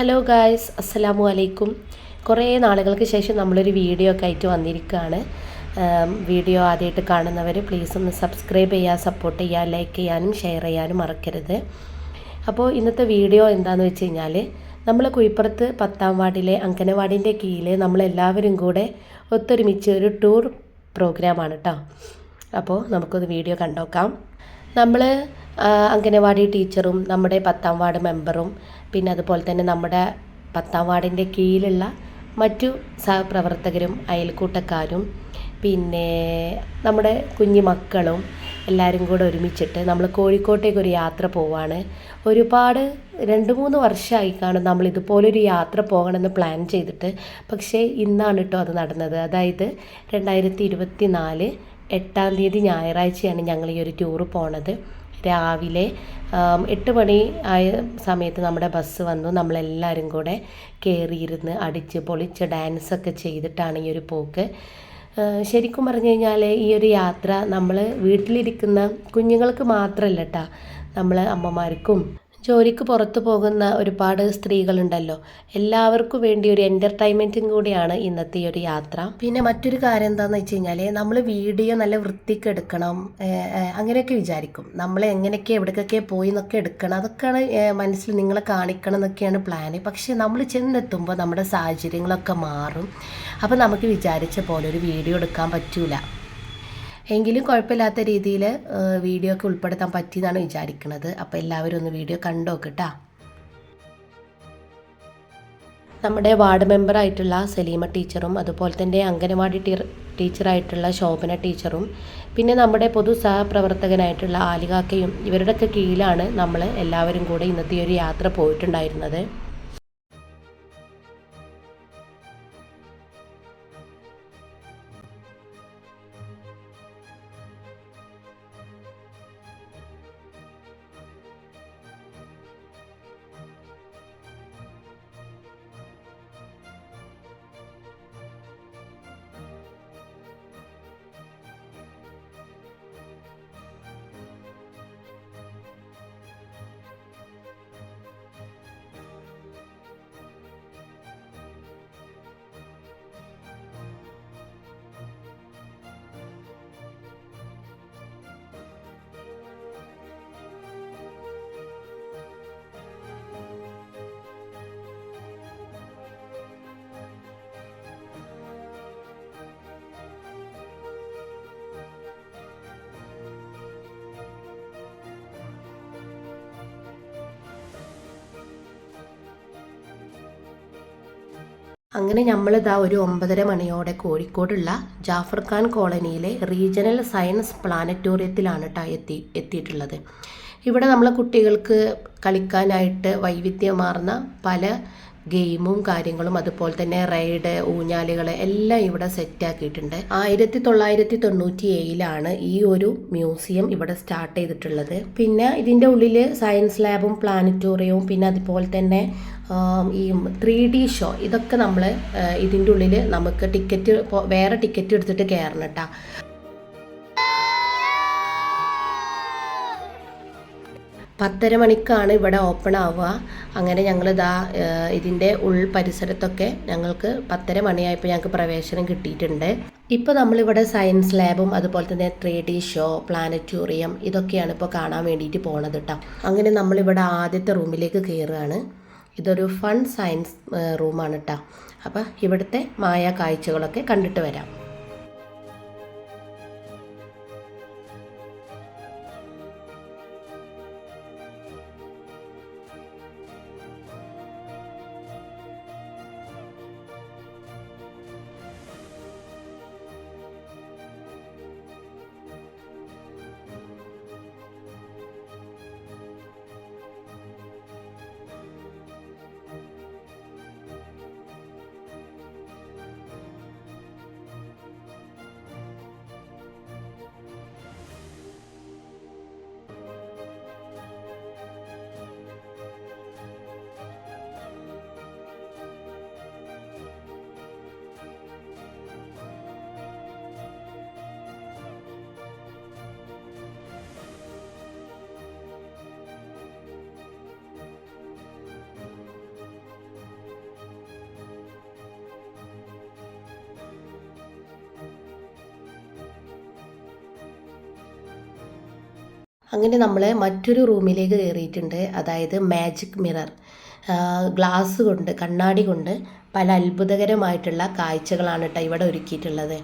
Hello guys അസ്സലാമു അലൈക്കും കുറേ നാളുകൾക്ക് ശേഷം നമ്മളൊരു വീഡിയോ ഒക്കെ ആയിട്ട് വന്നിരിക്കുകയാണ്. വീഡിയോ ആദ്യമായിട്ട് കാണുന്നവർ പ്ലീസ് ഒന്ന് സബ്സ്ക്രൈബ് ചെയ്യുക സപ്പോർട്ട് ചെയ്യുക ലൈക്ക് ചെയ്യാനും ഷെയർ ചെയ്യാനും മറക്കരുത്. അപ്പോൾ ഇന്നത്തെ വീഡിയോ എന്താണെന്ന് വെച്ച് കഴിഞ്ഞാൽ നമ്മൾ കുഴിപ്പുറത്ത് പത്താം വാർഡിലെ അങ്കനവാടിന്റെ കീഴിൽ നമ്മളെല്ലാവരും കൂടെ ഒത്തൊരുമിച്ച് ഒരു ടൂർ പ്രോഗ്രാമാണ് കേട്ടോ അപ്പോൾ നമുക്കൊന്ന് വീഡിയോ കണ്ടോക്കാം. നമ്മൾ അംഗനവാടി ടീച്ചറും നമ്മുടെ പത്താം വാർഡ് മെമ്പറും പിന്നെ അതുപോലെ തന്നെ നമ്മുടെ പത്താം വാർഡിന്റെ കീഴിലുള്ള മറ്റു സഹപ്രവർത്തകരും അയൽക്കൂട്ടക്കാരും പിന്നെ നമ്മുടെ കുഞ്ഞു മക്കളും എല്ലാവരും കൂടെ ഒരുമിച്ചിട്ട് നമ്മൾ കോഴിക്കോട്ടേക്ക് ഒരു യാത്ര പോവാണ്. ഒരുപാട് രണ്ട് മൂന്ന് വർഷമായി കാണും നമ്മൾ ഇതുപോലൊരു യാത്ര പോകണമെന്ന് പ്ലാൻ ചെയ്തിട്ട്. പക്ഷേ ഇന്നാണ് കേട്ടോ അത് നടന്നത്. അതായത് രണ്ടായിരത്തി ഇരുപത്തി നാല് എട്ടാം തീയതി ഞായറാഴ്ചയാണ് ഞങ്ങൾ ഈ ഒരു ടൂറ് പോണത്. രാവിലെ എട്ട് മണി ആയ സമയത്ത് നമ്മുടെ ബസ് വന്നു. നമ്മളെല്ലാവരും കൂടെ കയറിയിരുന്ന് അടിച്ച് പൊളിച്ച് ഡാൻസൊക്കെ ചെയ്തിട്ടാണ് ഈ ഒരു പോക്ക്. ശരിക്കും പറഞ്ഞു കഴിഞ്ഞാൽ ഈ ഒരു യാത്ര നമ്മൾ വീട്ടിലിരിക്കുന്ന കുഞ്ഞുങ്ങൾക്ക് മാത്രമല്ല കേട്ടോ നമ്മൾ അമ്മമാർക്കും ജോലിക്ക് പുറത്തു പോകുന്ന ഒരുപാട് സ്ത്രീകളുണ്ടല്ലോ. എല്ലാവർക്കും വേണ്ടി ഒരു എന്റർടൈൻമെന്റും കൂടിയാണ് ഇന്നത്തെ ഈ ഒരു യാത്ര. പിന്നെ മറ്റൊരു കാര്യം എന്താണെന്ന് വെച്ച് കഴിഞ്ഞാൽ നമ്മൾ വീഡിയോ നല്ല വൃത്തിക്ക് എടുക്കണം. അങ്ങനെയൊക്കെ വിചാരിക്കും. നമ്മൾ എങ്ങനെയൊക്കെ എവിടേക്കൊക്കെ പോയി എന്നൊക്കെ എടുക്കണം. അതൊക്കെയാണ് മനസ്സിൽ നിങ്ങളെ കാണിക്കണം എന്നൊക്കെയാണ് പ്ലാന് പക്ഷേ നമ്മൾ ചെന്നെത്തുമ്പോൾ നമ്മുടെ സാഹചര്യങ്ങളൊക്കെ മാറും. അപ്പോൾ നമുക്ക് വിചാരിച്ച പോലെ ഒരു വീഡിയോ എടുക്കാൻ പറ്റൂല. എങ്കിലും കുഴപ്പമില്ലാത്ത രീതിയിൽ വീഡിയോ ഒക്കെ ഉൾപ്പെടുത്താൻ പറ്റിയെന്നാണ് വിചാരിക്കുന്നത് അപ്പോൾ എല്ലാവരും ഒന്ന് വീഡിയോ കണ്ടോക്കട്ടാ നമ്മുടെ വാർഡ് മെമ്പറായിട്ടുള്ള സലീമ ടീച്ചറും അതുപോലെ തന്നെ അംഗനവാടി ടീ ടീച്ചറായിട്ടുള്ള ശോഭന ടീച്ചറും പിന്നെ നമ്മുടെ പൊതു സഹപ്രവർത്തകനായിട്ടുള്ള ആലികാക്കയും ഇവരുടെയൊക്കെ കീഴിലാണ് നമ്മൾ എല്ലാവരും കൂടെ ഇന്നത്തെ ഒരു യാത്ര പോയിട്ടുണ്ടായിരുന്നത്. അങ്ങനെ നമ്മളിതാ ഒരു ഒമ്പതര മണിയോടെ കോഴിക്കോടുള്ള ജാഫർ ഖാൻ കോളനിയിലെ റീജിയണൽ സയൻസ് പ്ലാനറ്റോറിയത്തിലാണ് കേട്ടോ എത്തി എത്തിയിട്ടുള്ളത്. ഇവിടെ നമ്മളെ കുട്ടികൾക്ക് കളിക്കാനായിട്ട് വൈവിധ്യമാർന്ന പല ഗെയിമും കാര്യങ്ങളും അതുപോലെ തന്നെ റൈഡ് ഊഞ്ഞാലുകൾ എല്ലാം ഇവിടെ സെറ്റാക്കിയിട്ടുണ്ട് ആയിരത്തി തൊള്ളായിരത്തി തൊണ്ണൂറ്റി ഏഴിലാണ് ഈ ഒരു മ്യൂസിയം ഇവിടെ സ്റ്റാർട്ട് ചെയ്തിട്ടുള്ളത്. പിന്നെ ഇതിന്റെ ഉള്ളിൽ സയൻസ് ലാബും പ്ലാനറ്റോറിയവും പിന്നെ അതുപോലെ തന്നെ ഈ ത്രീ ഡി ഷോ ഇതൊക്കെ നമ്മൾ ഇതിന്റെ ഉള്ളിൽ നമുക്ക് ടിക്കറ്റ് വേറെ ടിക്കറ്റ് എടുത്തിട്ട് കയറണം കേട്ടോ പത്തര മണിക്കാണ് ഇവിടെ ഓപ്പൺ ആവുക. അങ്ങനെ ഞങ്ങൾ ഇതാ ഇതിന്റെ ഉൾ പരിസരത്തൊക്കെ ഞങ്ങൾക്ക് പത്തര മണിയായപ്പോൾ ഞങ്ങൾക്ക് പ്രവേശനം കിട്ടിയിട്ടുണ്ട്. ഇപ്പോൾ നമ്മളിവിടെ സയൻസ് ലാബും അതുപോലെ തന്നെ ത്രീ ഡി ഷോ പ്ലാനറ്റോറിയം ഇതൊക്കെയാണ് ഇപ്പോൾ കാണാൻ വേണ്ടിയിട്ട് പോണത് കേട്ടോ അങ്ങനെ നമ്മളിവിടെ ആദ്യത്തെ റൂമിലേക്ക് കയറുകയാണ് ഇതൊരു ഫൺ സയൻസ് റൂമാണ് കേട്ടോ അപ്പോൾ ഇവിടുത്തെ മായ കാഴ്ചകളൊക്കെ കണ്ടിട്ട് വരാം. അങ്ങനെ നമ്മൾ മറ്റൊരു റൂമിലേക്ക് കയറിയിട്ടുണ്ട്. അതായത് മാജിക് മിറർ. ഗ്ലാസ് കൊണ്ട് കണ്ണാടി കൊണ്ട് പല അത്ഭുതകരമായിട്ടുള്ള കാഴ്ചകളാണ് കേട്ടോ ഇവിടെ ഒരുക്കിയിട്ടുള്ളത്.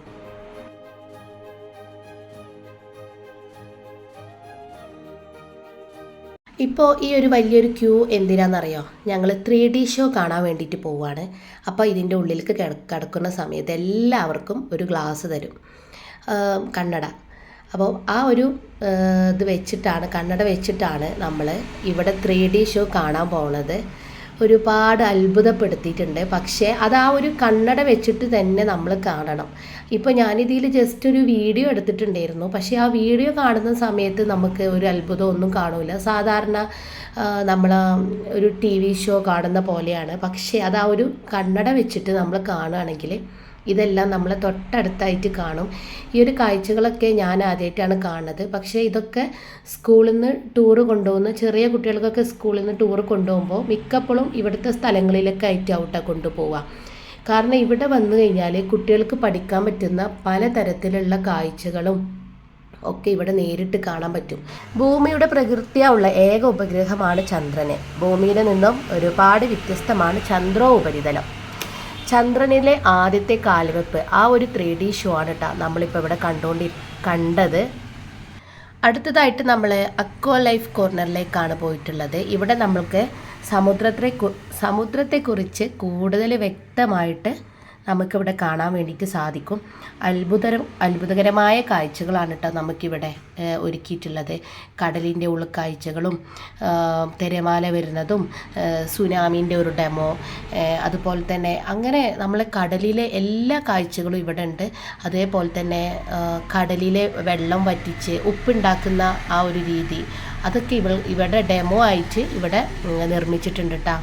ഇപ്പോൾ ഈ ഒരു വലിയൊരു ക്യൂ എന്തിനാണെന്നറിയോ ഞങ്ങൾ ത്രീ ഡി ഷോ കാണാൻ വേണ്ടിയിട്ട് പോവുകയാണ് അപ്പോൾ ഇതിന്റെ ഉള്ളിലേക്ക് കിട- കിടക്കുന്ന സമയത്ത് എല്ലാവർക്കും ഒരു ഗ്ലാസ് തരും. കണ്ണട. അപ്പോൾ ആ ഒരു ഇത് വെച്ചിട്ടാണ് കണ്ണട വെച്ചിട്ടാണ് നമ്മൾ ഇവിടെ ത്രീ ഡി ഷോ കാണാൻ പോകുന്നത് ഒരുപാട് അത്ഭുതപ്പെടുത്തിയിട്ടുണ്ട്. പക്ഷേ അത് ആ ഒരു കണ്ണട വെച്ചിട്ട് തന്നെ നമ്മൾ കാണണം. ഇപ്പോൾ ഞാനിതിൽ ജസ്റ്റ് ഒരു വീഡിയോ എടുത്തിട്ടുണ്ടായിരുന്നു. പക്ഷേ ആ വീഡിയോ കാണുന്ന സമയത്ത് നമുക്ക് ഒരു അത്ഭുതം ഒന്നും കാണൂല. സാധാരണ നമ്മൾ ഒരു ടി വി ഷോ കാണുന്ന പോലെയാണ്. പക്ഷേ അത് ആ ഒരു കണ്ണട വെച്ചിട്ട് നമ്മൾ കാണുകയാണെങ്കിൽ ഇതെല്ലാം നമ്മൾ തൊട്ടടുത്തായിട്ട് കാണും. ഈ ഒരു കാഴ്ചകളൊക്കെ ഞാൻ ആദ്യമായിട്ടാണ് കാണുന്നത്. പക്ഷേ ഇതൊക്കെ സ്കൂളിൽ നിന്ന് ടൂറ് കൊണ്ടുപോകുന്ന ചെറിയ കുട്ടികൾക്കൊക്കെ സ്കൂളിൽ നിന്ന് ടൂറ് കൊണ്ടുപോകുമ്പോൾ മിക്കപ്പോഴും ഇവിടുത്തെ സ്ഥലങ്ങളിലൊക്കെ ആയിട്ട് ഔട്ടാണ് കൊണ്ടുപോവുക. കാരണം ഇവിടെ വന്നു കഴിഞ്ഞാൽ കുട്ടികൾക്ക് പഠിക്കാൻ പറ്റുന്ന പലതരത്തിലുള്ള കാഴ്ചകളും ഒക്കെ ഇവിടെ നേരിട്ട് കാണാൻ പറ്റും. ഭൂമിയുടെ പ്രകൃതിയുള്ള ഏക ഉപഗ്രഹമാണ് ചന്ദ്രനെ. ഭൂമിയിൽ നിന്നും ഒരുപാട് വ്യത്യസ്തമാണ് ചന്ദ്രോ ഉപരിതലം. ചന്ദ്രനിലെ ആദ്യത്തെ കാൽവെപ്പ് ആ ഒരു ത്രീ ഡി ഷോ ആണ് കേട്ടോ നമ്മളിപ്പോൾ ഇവിടെ കണ്ടുകൊണ്ടി കണ്ടത്. അടുത്തതായിട്ട് നമ്മൾ അക്വ ലൈഫ് കോർണറിലേക്കാണ് പോയിട്ടുള്ളത്. ഇവിടെ നമ്മൾക്ക് സമുദ്രത്തെ സമുദ്രത്തെക്കുറിച്ച് കൂടുതൽ വ്യക്തമായിട്ട് നമുക്കിവിടെ കാണാൻ വേണ്ടിയിട്ട് സാധിക്കും. അത്ഭുതരം അത്ഭുതകരമായ കാഴ്ചകളാണ് കേട്ടോ നമുക്കിവിടെ ഒരുക്കിയിട്ടുള്ളത്. കടലിന്റെ ഉൾക്കാഴ്ചകളും തിരമാല വരുന്നതും സുനാമിന്റെ ഒരു ഡെമോ അതുപോലെ തന്നെ അങ്ങനെ നമ്മൾ കടലിലെ എല്ലാ കാഴ്ചകളും ഇവിടെ ഉണ്ട്. അതേപോലെ തന്നെ കടലിലെ വെള്ളം വറ്റിച്ച് ഉപ്പുണ്ടാക്കുന്ന ആ ഒരു രീതി അതൊക്കെ ഇവ ഇവിടെ ഡെമോ ആയിട്ട് ഇവിടെ നിർമ്മിച്ചിട്ടുണ്ട് കേട്ടോ.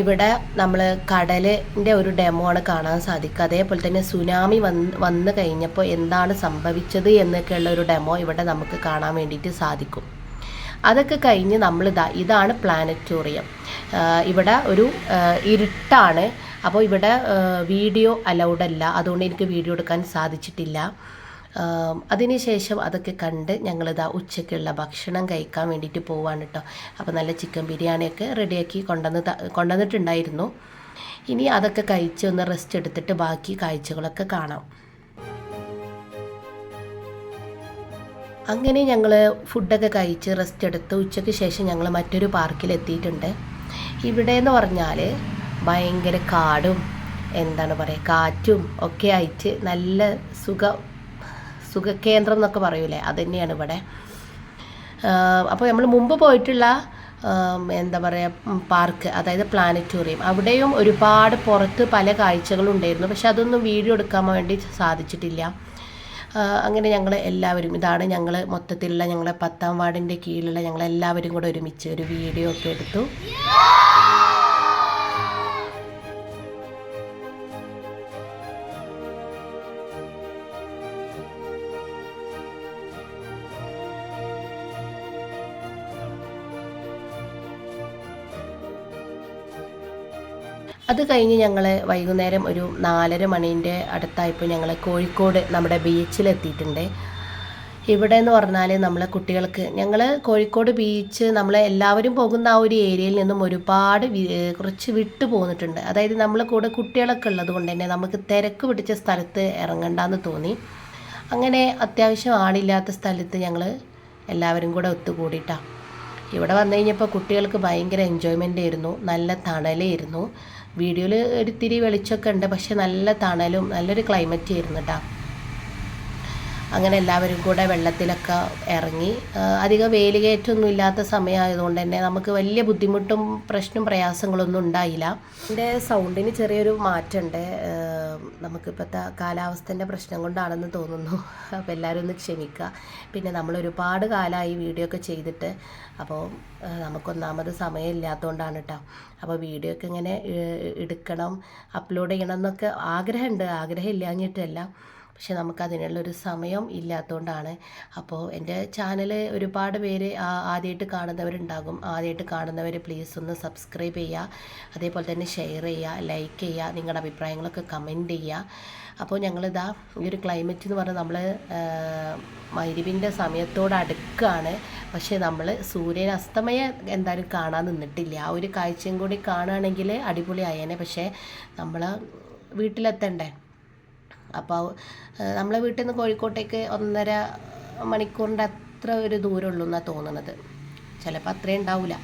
ഇവിടെ നമ്മൾ കടലിന്റെ ഒരു ഡെമോ ആണ് കാണാൻ സാധിക്കുക. അതേപോലെ തന്നെ സുനാമി വന്ന് വന്നു കഴിഞ്ഞപ്പോൾ എന്താണ് സംഭവിച്ചത് എന്നൊക്കെയുള്ള ഒരു ഡെമോ ഇവിടെ നമുക്ക് കാണാൻ വേണ്ടിയിട്ട് സാധിക്കും. അതൊക്കെ കഴിഞ്ഞ് നമ്മളിതാ ഇതാണ് പ്ലാനറ്റോറിയം ഇവിടെ ഒരു ഇരുട്ടാണ്. അപ്പോൾ ഇവിടെ വീഡിയോ അലൗഡ് അല്ല. അതുകൊണ്ട് എനിക്ക് വീഡിയോ എടുക്കാൻ സാധിച്ചിട്ടില്ല. അതിനുശേഷം അതൊക്കെ കണ്ട് ഞങ്ങളിതാ ഉച്ചയ്ക്കുള്ള ഭക്ഷണം കഴിക്കാൻ വേണ്ടിയിട്ട് പോവാണ് കേട്ടോ അപ്പോൾ നല്ല ചിക്കൻ ബിരിയാണിയൊക്കെ റെഡിയാക്കി കൊണ്ടുവന്ന് കൊണ്ടുവന്നിട്ടുണ്ടായിരുന്നു. ഇനി അതൊക്കെ കഴിച്ച് ഒന്ന് റെസ്റ്റ് എടുത്തിട്ട് ബാക്കി കാഴ്ചകളൊക്കെ കാണാം. അങ്ങനെ ഞങ്ങൾ ഫുഡൊക്കെ കഴിച്ച് റെസ്റ്റ് എടുത്ത് ഉച്ചയ്ക്ക് ശേഷം ഞങ്ങൾ മറ്റൊരു പാർക്കിൽ എത്തിയിട്ടുണ്ട്. ഇവിടെ എന്ന് പറഞ്ഞാൽ ഭയങ്കര കാടും എന്താണ് പറയുക കാറ്റും ഒക്കെ ആയിട്ട് നല്ല സുഖ സുഖകേന്ദ്രം എന്നൊക്കെ പറയൂലേ? അത് തന്നെയാണ് ഇവിടെ അപ്പോൾ നമ്മൾ മുമ്പ് പോയിട്ടുള്ള എന്താ പറയുക പാർക്ക് അതായത് പ്ലാനറ്റോറിയം അവിടെയും ഒരുപാട് പുറത്ത് പല കാഴ്ചകളും ഉണ്ടായിരുന്നു. പക്ഷെ അതൊന്നും വീഡിയോ എടുക്കാൻ വേണ്ടി സാധിച്ചിട്ടില്ല. അങ്ങനെ ഞങ്ങൾ എല്ലാവരും ഇതാണ് ഞങ്ങൾ മൊത്തത്തിലുള്ള ഞങ്ങളെ പത്താം വാർഡിന്റെ കീഴിലുള്ള ഞങ്ങളെല്ലാവരും കൂടെ ഒരുമിച്ച് ഒരു വീഡിയോ ഒക്കെ എടുത്തു. അത് കഴിഞ്ഞ് ഞങ്ങൾ വൈകുന്നേരം ഒരു നാലര മണീന്റെ അടുത്തായപ്പോൾ ഞങ്ങൾ കോഴിക്കോട് നമ്മുടെ ബീച്ചിലെത്തിയിട്ടുണ്ട്. ഇവിടെ എന്ന് പറഞ്ഞാൽ നമ്മളെ കുട്ടികൾക്ക് ഞങ്ങൾ കോഴിക്കോട് ബീച്ച് നമ്മൾ എല്ലാവരും പോകുന്ന ആ ഒരു ഏരിയയിൽ നിന്നും ഒരുപാട് കുറച്ച് വിട്ട് പോന്നിട്ടുണ്ട്. അതായത് നമ്മൾ കൂടെ കുട്ടികളൊക്കെ ഉള്ളത് കൊണ്ട് തന്നെ നമുക്ക് തിരക്ക് പിടിച്ച സ്ഥലത്ത് ഇറങ്ങണ്ടെന്ന് തോന്നി. അങ്ങനെ അത്യാവശ്യം ആളില്ലാത്ത സ്ഥലത്ത് ഞങ്ങൾ എല്ലാവരും കൂടെ ഒത്തുകൂടിയിട്ടാണ് ഇവിടെ വന്നു കഴിഞ്ഞപ്പോൾ കുട്ടികൾക്ക് ഭയങ്കര എൻജോയ്മെന്റ് ആയിരുന്നു. നല്ല തണലായിരുന്നു. വീഡിയോയിൽ ഒരിത്തിരി വെളിച്ചമൊക്കെ ഉണ്ട് പക്ഷെ നല്ല തണലും നല്ലൊരു ക്ലൈമറ്റ് ആയിരുന്നു കേട്ടോ അങ്ങനെ എല്ലാവരും കൂടെ വെള്ളത്തിലൊക്കെ ഇറങ്ങി. അധികം വേലികയറ്റമൊന്നും ഇല്ലാത്ത സമയമായതുകൊണ്ട് തന്നെ നമുക്ക് വലിയ ബുദ്ധിമുട്ടും പ്രശ്നം പ്രയാസങ്ങളൊന്നും ഉണ്ടായില്ല. എന്റെ സൗണ്ടിന് ചെറിയൊരു മാറ്റമുണ്ട് നമുക്കിപ്പോഴത്തെ കാലാവസ്ഥന്റെ പ്രശ്നം കൊണ്ടാണെന്ന് തോന്നുന്നു. അപ്പോൾ എല്ലാവരും ഒന്ന് ക്ഷമിക്കുക. പിന്നെ നമ്മൾ ഒരുപാട് കാലമായി വീഡിയോ ഒക്കെ ചെയ്തിട്ട് അപ്പോൾ നമുക്കൊന്നാമത് സമയം ഇല്ലാത്തതുകൊണ്ടാണ് കേട്ടോ അപ്പോൾ വീഡിയോ ഒക്കെ ഇങ്ങനെ എടുക്കണം അപ്ലോഡ് ചെയ്യണം എന്നൊക്കെ ആഗ്രഹമുണ്ട് ആഗ്രഹം ഇല്ലാഞ്ഞിട്ടല്ല. പക്ഷെ നമുക്കതിനുള്ളൊരു സമയം ഇല്ലാത്തതുകൊണ്ടാണ് അപ്പോൾ എന്റെ ചാനൽ ഒരുപാട് പേര് ആദ്യമായിട്ട് കാണുന്നവരുണ്ടാകും. ആദ്യമായിട്ട് കാണുന്നവർ പ്ലീസ് ഒന്ന് സബ്സ്ക്രൈബ് ചെയ്യുക അതേപോലെ തന്നെ ഷെയർ ചെയ്യുക ലൈക്ക് ചെയ്യുക നിങ്ങളുടെ അഭിപ്രായങ്ങളൊക്കെ കമന്റ് ചെയ്യുക അപ്പോൾ ഞങ്ങളിതാ ഈ ഒരു ക്ലൈമറ്റ് എന്ന് പറഞ്ഞാൽ നമ്മൾ മൈരിവിന്റെ സമയത്തോട് അടുക്കാണ്. പക്ഷേ നമ്മൾ സൂര്യൻ അസ്തമയം എന്തായാലും കാണാൻ നിന്നിട്ടില്ല. ആ ഒരു കാഴ്ചയും കൂടി കാണുകയാണെങ്കിൽ അടിപൊളിയായേനെ പക്ഷേ നമ്മൾ വീട്ടിലെത്തണ്ടേ? അപ്പോൾ നമ്മളെ വീട്ടിൽ നിന്ന് കോഴിക്കോട്ടേക്ക് ഒന്നര മണിക്കൂറിന്റെ അത്ര ഒരു ദൂരമുള്ളൂ എന്നാണ് തോന്നുന്നത് ചിലപ്പോൾ അത്രയും ഉണ്ടാവില്ല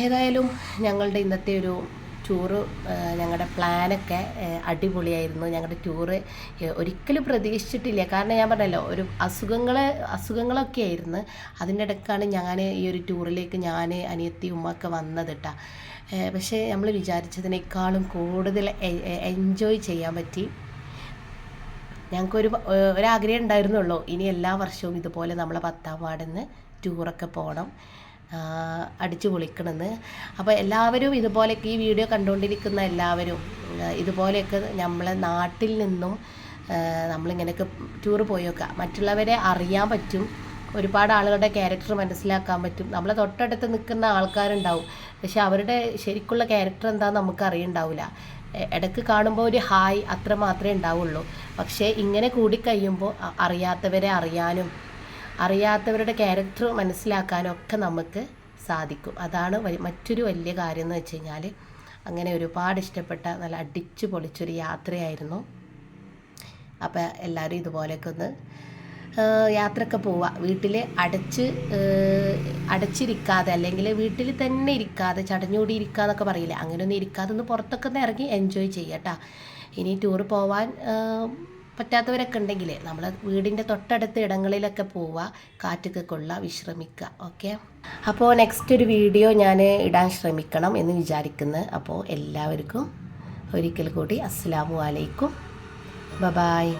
ഏതായാലും ഞങ്ങളുടെ ഇന്നത്തെ ഒരു ടൂറ് ഞങ്ങളുടെ പ്ലാനൊക്കെ അടിപൊളിയായിരുന്നു. ഞങ്ങളുടെ ടൂറ് ഒരിക്കലും പ്രതീക്ഷിച്ചിട്ടില്ല. കാരണം ഞാൻ പറഞ്ഞല്ലോ ഒരു അസുഖങ്ങൾ അസുഖങ്ങളൊക്കെ ആയിരുന്നു. അതിന്റെ ഇടയ്ക്കാണ് ഞാൻ ഈ ഒരു ടൂറിലേക്ക് ഞാൻ അനിയത്തി ഉമ്മയൊക്കെ വന്നത് കേട്ടോ പക്ഷേ നമ്മൾ വിചാരിച്ചതിനേക്കാളും കൂടുതൽ എൻജോയ് ചെയ്യാൻ പറ്റി. ഞങ്ങൾക്കൊരു ഒരാഗ്രഹം ഉണ്ടായിരുന്നുള്ളൂ. ഇനി എല്ലാ വർഷവും ഇതുപോലെ നമ്മളെ പത്താം വാർഡിൽ ടൂറൊക്കെ പോകണം അടിച്ചു പൊളിക്കണമെന്ന് അപ്പോൾ എല്ലാവരും ഇതുപോലെയൊക്കെ ഈ വീഡിയോ കണ്ടുകൊണ്ടിരിക്കുന്ന എല്ലാവരും ഇതുപോലെയൊക്കെ നമ്മളെ നാട്ടിൽ നിന്നും നമ്മളിങ്ങനെയൊക്കെ ടൂർ പോയൊക്കെ മറ്റുള്ളവരെ അറിയാൻ പറ്റും. ഒരുപാട് ആളുകളുടെ ക്യാരക്ടർ മനസ്സിലാക്കാൻ പറ്റും. നമ്മളെ തൊട്ടടുത്ത് നിൽക്കുന്ന ആൾക്കാരുണ്ടാവും. പക്ഷെ അവരുടെ ശരിക്കുള്ള ക്യാരക്ടർ എന്താണെന്ന് നമുക്ക് അറിയുണ്ടാവില്ല ഇടയ്ക്ക് കാണുമ്പോൾ ഒരു ഹായ് അത്ര മാത്രമേ ഉണ്ടാവുള്ളൂ. പക്ഷേ ഇങ്ങനെ കൂടി കഴിയുമ്പോൾ അറിയാത്തവരെ അറിയാനും അറിയാത്തവരുടെ ക്യാരക്ടർ മനസ്സിലാക്കാനും ഒക്കെ നമുക്ക് സാധിക്കും. അതാണ് മറ്റൊരു വലിയ കാര്യം എന്ന് വെച്ച് കഴിഞ്ഞാൽ അങ്ങനെ ഒരുപാട് ഇഷ്ടപ്പെട്ട നല്ല അടിച്ചു പൊളിച്ചൊരു യാത്രയായിരുന്നു. അപ്പോൾ എല്ലാവരും ഇതുപോലെയൊക്കെ ഒന്ന് യാത്രയൊക്കെ പോവുക. വീട്ടിൽ അടച്ച് അടച്ചിരിക്കാതെ അല്ലെങ്കിൽ വീട്ടിൽ തന്നെ ഇരിക്കാതെ ചടഞ്ഞുകൂടി ഇരിക്കുക എന്നൊക്കെ പറയില്ല? അങ്ങനെ ഒന്നും ഇരിക്കാതെ ഒന്ന് പുറത്തൊക്കെ ഒന്ന് ഇറങ്ങി എൻജോയ് ചെയ്യട്ടാ ഇനി ടൂർ പോവാൻ പറ്റാത്തവരൊക്കെ ഉണ്ടെങ്കിൽ നമ്മൾ വീടിന്റെ തൊട്ടടുത്ത ഇടങ്ങളിലൊക്കെ പോവുക കാറ്റൊക്കെ കൊള്ളുക വിശ്രമിക്കുക. ഓക്കെ? അപ്പോൾ നെക്സ്റ്റ് ഒരു വീഡിയോ ഞാൻ ഇടാൻ ശ്രമിക്കണം എന്ന് വിചാരിക്കുന്നു. അപ്പോൾ എല്ലാവർക്കും ഒരിക്കൽ കൂടി അസ്സാം വലൈക്കും ബ ബായ്